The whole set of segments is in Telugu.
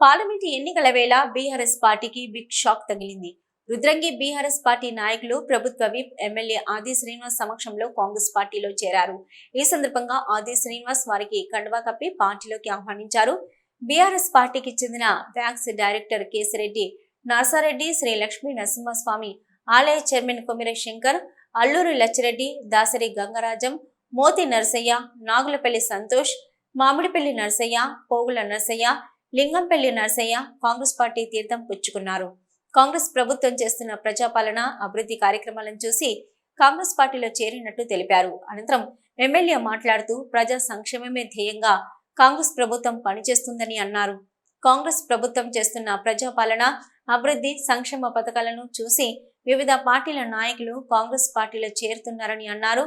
పార్లమెంటు ఎన్నికల వేళ బీఆర్ఎస్ పార్టీకి బిగ్ షాక్ తగిలింది. రుద్రంగి బీఆర్ఎస్ పార్టీ నాయకులు ప్రభుత్వ విప్ ఎమ్మెల్యే ఆది శ్రీనివాస్ సమక్షంలో కాంగ్రెస్ పార్టీలో చేరారు. ఈ సందర్భంగా ఆది శ్రీనివాస్ వారికి కండువా కప్పి పార్టీలోకి ఆహ్వానించారు. బీఆర్ఎస్ పార్టీకి చెందిన వ్యాక్స్ డైరెక్టర్ కేసిరెడ్డి నర్సారెడ్డి శ్రీ లక్ష్మీ నరసింహస్వామి ఆలయ చైర్మన్ కొమిర శంకర్ అల్లూరి లచ్చిరెడ్డి దాసరి గంగరాజం మోతి నరసయ్య నాగులపల్లి సంతోష్ మామిడిపల్లి నరసయ్య పోగుల నరసయ్య లింగంపల్లి నరసయ్య కాంగ్రెస్ పార్టీ తీర్థం పుచ్చుకున్నారు. కాంగ్రెస్ ప్రభుత్వం చేస్తున్న ప్రజాపాలన అభివృద్ధి కార్యక్రమాలను చూసి కాంగ్రెస్ పార్టీలో చేరినట్టు తెలిపారు. అనంతరం ఎమ్మెల్యే మాట్లాడుతూ ప్రజా సంక్షేమమే ధ్యేయంగా కాంగ్రెస్ ప్రభుత్వం పనిచేస్తుందని అన్నారు. కాంగ్రెస్ ప్రభుత్వం చేస్తున్న ప్రజాపాలన అభివృద్ధి సంక్షేమ పథకాలను చూసి వివిధ పార్టీల నాయకులు కాంగ్రెస్ పార్టీలో చేరుతున్నారని అన్నారు.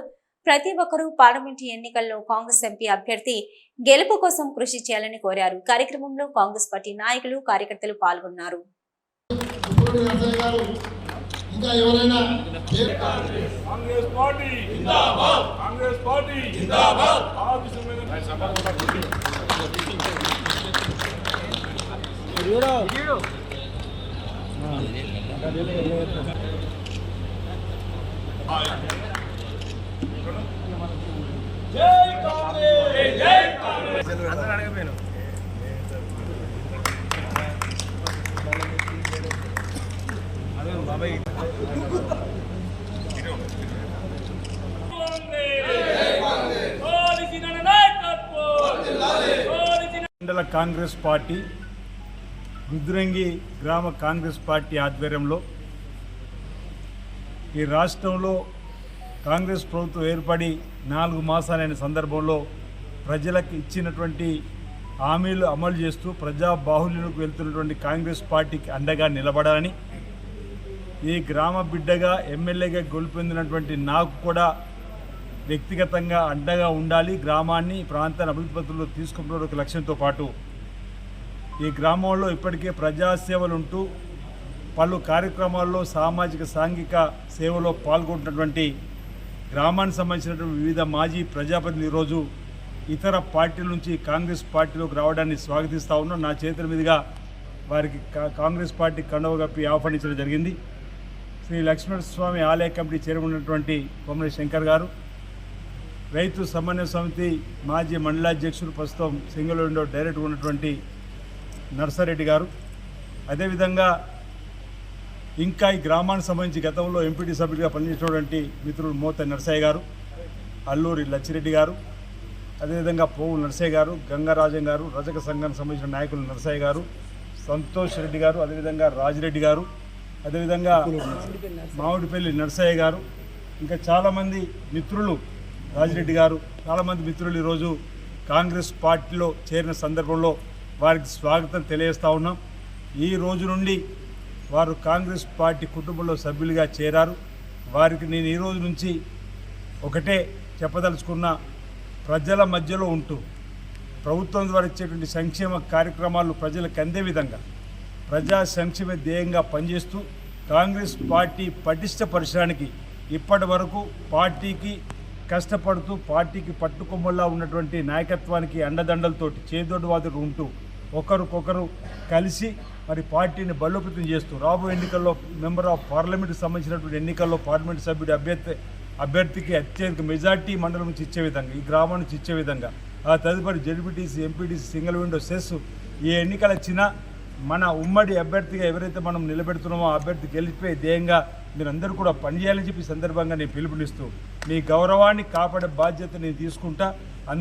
ప్రతి ఒక్కరూ పార్లమెంటు ఎన్నికల్లో కాంగ్రెస్ ఎంపీ అభ్యర్థి గెలుపు కోసం కృషి చేయాలని కోరారు. కార్యక్రమంలో కాంగ్రెస్ పార్టీ నాయకులు కార్యకర్తలు పాల్గొన్నారు. కాంగ్రెస్ పార్టీ కోలిసిన మండల కాంగ్రెస్ పార్టీ రుద్రంగి గ్రామ కాంగ్రెస్ పార్టీ ఆధ్వర్యంలో ఈ రాష్ట్రంలో కాంగ్రెస్ ప్రభుత్వం ఏర్పడి నాలుగు మాసాలైన సందర్భంలో ప్రజలకు ఇచ్చినటువంటి హామీలు అమలు చేస్తూ ప్రజా బాహుల్యంలోకి వెళ్తున్నటువంటి కాంగ్రెస్ పార్టీకి అండగా నిలబడాలని ఈ గ్రామ బిడ్డగా ఎమ్మెల్యేగా గొలుపొందినటువంటి నాకు కూడా వ్యక్తిగతంగా అండగా ఉండాలి. గ్రామాన్ని ప్రాంతాన్ని అభివృద్ధి పత్రంలో తీసుకుంటున్న ఒక లక్ష్యంతో పాటు ఈ గ్రామంలో ఇప్పటికే ప్రజాసేవలు ఉంటూ పలు కార్యక్రమాల్లో సామాజిక సాంఘిక సేవలో పాల్గొంటున్నటువంటి గ్రామానికి సంబంధించినటువంటి వివిధ మాజీ ప్రజాప్రతినిధులు ఈరోజు ఇతర పార్టీల నుంచి కాంగ్రెస్ పార్టీలోకి రావడాన్ని స్వాగతిస్తా ఉన్నాం. నా చేతుల మీదుగా వారికి కా- కాంగ్రెస్ పార్టీ కండవ కప్పి ఆహ్వానించడం జరిగింది. శ్రీ లక్ష్మణ స్వామి ఆలయ కమిటీ చైర్మన్ ఉన్నటువంటి కొమ్మరి శంకర్ గారు రైతు సమన్వయ సమితి మాజీ మండలాధ్యక్షుడు ప్రస్తుతం సింగళూరులో డైరెక్టర్ ఉన్నటువంటి నర్సారెడ్డి గారు. అదేవిధంగా ఇంకా ఈ గ్రామానికి సంబంధించి గతంలో ఎంపీటీ సభ్యుడిగా పనిచేసినటువంటి మిత్రుడు మోత నర్సయ్య గారు అల్లూరి లచ్చిరెడ్డి గారు అదేవిధంగా పోవు నర్సయ్య గారు గంగారాజన్ గారు రజక సంఘానికి సంబంధించిన నాయకులు నర్సయ్య గారు సంతోష్ రెడ్డి గారు అదేవిధంగా రాజిరెడ్డి గారు అదేవిధంగా మామిడిపల్లి నర్సయ్య గారు ఇంకా చాలామంది మిత్రులు రాజిరెడ్డి గారు చాలామంది మిత్రులు ఈరోజు కాంగ్రెస్ పార్టీలో చేరిన సందర్భంలో వారికి స్వాగతం తెలియజేస్తా ఉన్నాం. ఈ రోజు నుండి వారు కాంగ్రెస్ పార్టీ కుటుంబంలో సభ్యులుగా చేరారు. వారికి నేను ఈ రోజు నుంచి ఒకటే చెప్పదలుచుకున్న ప్రజల మధ్యలో ఉంటూ ప్రభుత్వం ద్వారా ఇచ్చేటువంటి సంక్షేమ కార్యక్రమాలు ప్రజలకు అందే విధంగా ప్రజా సంక్షేమ ధ్యేయంగా పనిచేస్తూ కాంగ్రెస్ పార్టీ పటిష్టపరచడానికి ఇప్పటి వరకు పార్టీకి కష్టపడుతూ పార్టీకి పట్టుకొమ్మల్లా ఉన్నటువంటి నాయకత్వానికి అండదండలతోటి చేదోడువాదులు ఉంటూ ఒకరికొకరు కలిసి మరి పార్టీని బలోపేతం చేస్తూ రాబోయే ఎన్నికల్లో మెంబర్ ఆఫ్ పార్లమెంట్కి సంబంధించినటువంటి ఎన్నికల్లో పార్లమెంట్ సభ్యుడి అభ్యర్థి అభ్యర్థికి అత్యధిక మెజార్టీ మండలం నుంచి ఇచ్చే విధంగా ఈ గ్రామం నుంచి ఇచ్చే విధంగా. ఆ తదుపరి ZPTC MPTC single window CESS ఏ ఎన్నికలు వచ్చినా మన ఉమ్మడి అభ్యర్థిగా ఎవరైతే మనం నిలబెడుతున్నామో అభ్యర్థి గెలిచిపోయే ధ్యేయంగా మీరందరూ కూడా పనిచేయాలని చెప్పి సందర్భంగా నేను పిలుపునిస్తూ మీ గౌరవాన్ని కాపాడే బాధ్యత నేను తీసుకుంటా.